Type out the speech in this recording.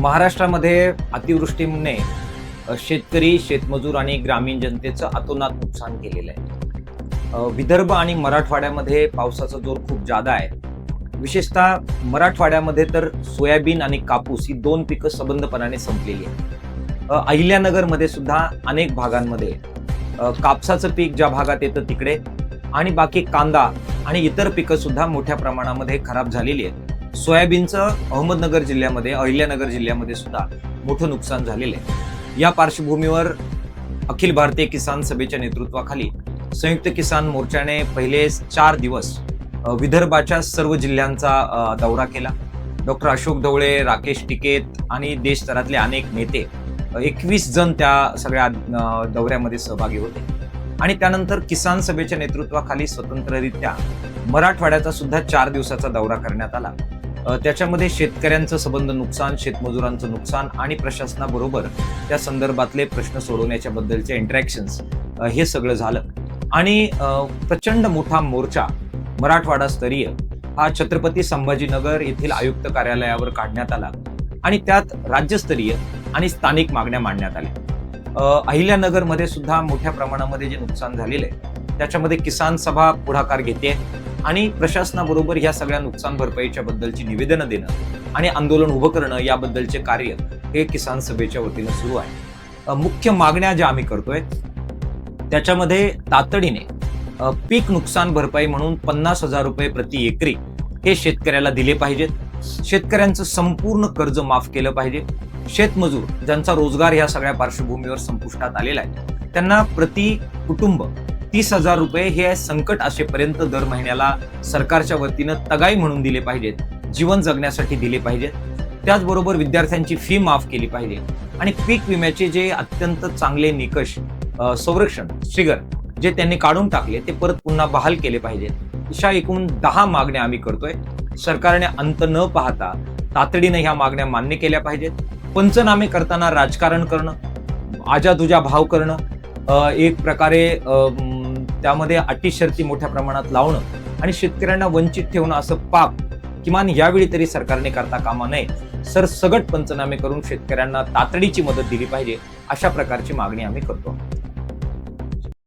महाराष्ट्रामध्ये अतिवृष्टीने शेतकरी शेतमजूर आणि ग्रामीण जनतेचं अतोनात नुकसान केलेलं आहे. विदर्भ आणि मराठवाड्यामध्ये पावसाचा जोर खूप जादा आहे. विशेषतः मराठवाड्यामध्ये तर सोयाबीन आणि कापूस ही दोन पिकं सबंधपणाने संपलेली आहेत. अहिल्यानगरमध्ये सुद्धा अनेक भागांमध्ये कापसाचं पीक ज्या भागात येतं तिकडे आणि बाकी कांदा आणि इतर पिकं सुद्धा मोठ्या प्रमाणामध्ये खराब झालेली आहेत. सोयाबीनचं अहमदनगर जिल्ह्यामध्ये अहिल्यानगर जिल्ह्यामध्ये सुद्धा मोठं नुकसान झालेलं आहे. या पार्श्वभूमीवर अखिल भारतीय किसान सभेच्या नेतृत्वाखाली संयुक्त किसान मोर्चाने पहिले चार दिवस विदर्भाच्या सर्व जिल्ह्यांचा दौरा केला. डॉक्टर अशोक ढवळे राकेश टिकेत आणि देशस्तरातले अनेक नेते एकवीस जण त्या सगळ्या दौऱ्यामध्ये सहभागी होते. आणि त्यानंतर किसान सभेच्या नेतृत्वाखाली स्वतंत्ररित्या मराठवाड्याचा सुद्धा चार दिवसाचा दौरा करण्यात आला. त्याच्यामध्ये शेतकऱ्यांचं संबंध नुकसान शेतमजुरांचं नुकसान आणि प्रशासनाबरोबर त्या संदर्भातले प्रश्न सोडवण्याच्या बद्दलचे इंटरॅक्शन्स हे सगळं झालं. आणि प्रचंड मोठा मोर्चा मराठवाडा स्तरीय हा छत्रपती संभाजीनगर येथील आयुक्त कार्यालयावर काढण्यात आला आणि त्यात राज्यस्तरीय आणि स्थानिक मागण्या मांडण्यात आल्या. अहिल्यानगरमध्ये सुद्धा मोठ्या प्रमाणामध्ये जे नुकसान झालेलं आहे त्याच्यामध्ये किसान सभा पुढाकार घेते. आणि प्रशासनाबरोबर या सगळ्या नुकसान भरपाईच्या बद्दलची निवेदनं देणं आणि आंदोलन उभं करणं याबद्दलचे कार्य हे किसान सभेच्या वतीनं सुरू आहे. मुख्य मागण्या ज्या आम्ही करतोय त्याच्यामध्ये तातडीने पीक नुकसान भरपाई म्हणून पन्नास हजार रुपये प्रति एकरी हे शेतकऱ्याला दिले पाहिजेत. शेतकऱ्यांचं संपूर्ण कर्ज माफ केलं पाहिजे. शेतमजूर ज्यांचा रोजगार ह्या सगळ्या पार्श्वभूमीवर संपुष्टात आलेला आहे त्यांना प्रति कुटुंब तीस हजार रुपये हे संकट असेपर्यंत दर महिन्याला सरकारच्या वतीनं तगाई म्हणून दिले पाहिजेत जीवन जगण्यासाठी दिले पाहिजेत. त्याचबरोबर विद्यार्थ्यांची फी माफ केली पाहिजे. आणि पीक विम्याचे जे अत्यंत चांगले निकष संरक्षण ट्रिगर जे त्यांनी काढून टाकले ते परत पुन्हा बहाल केले पाहिजेत. अशा एकूण दहा मागण्या आम्ही करतोय. सरकारने अंत न पाहता तातडीने ह्या मागण्या मान्य केल्या पाहिजेत. पंचनामे करताना राजकारण करणं आजा तुझा भाव करणं एक प्रकारे त्यामध्ये अटी शर्ती मोठ्या प्रमाणात लावणं आणि शेतकऱ्यांना वंचित ठेवणं असं पाप किमान यावेळी तरी सरकारने करता कामा नये. सरसगट पंचनामे करून शेतकऱ्यांना तातडीची मदत दिली पाहिजे अशा प्रकारची मागणी आम्ही करतो.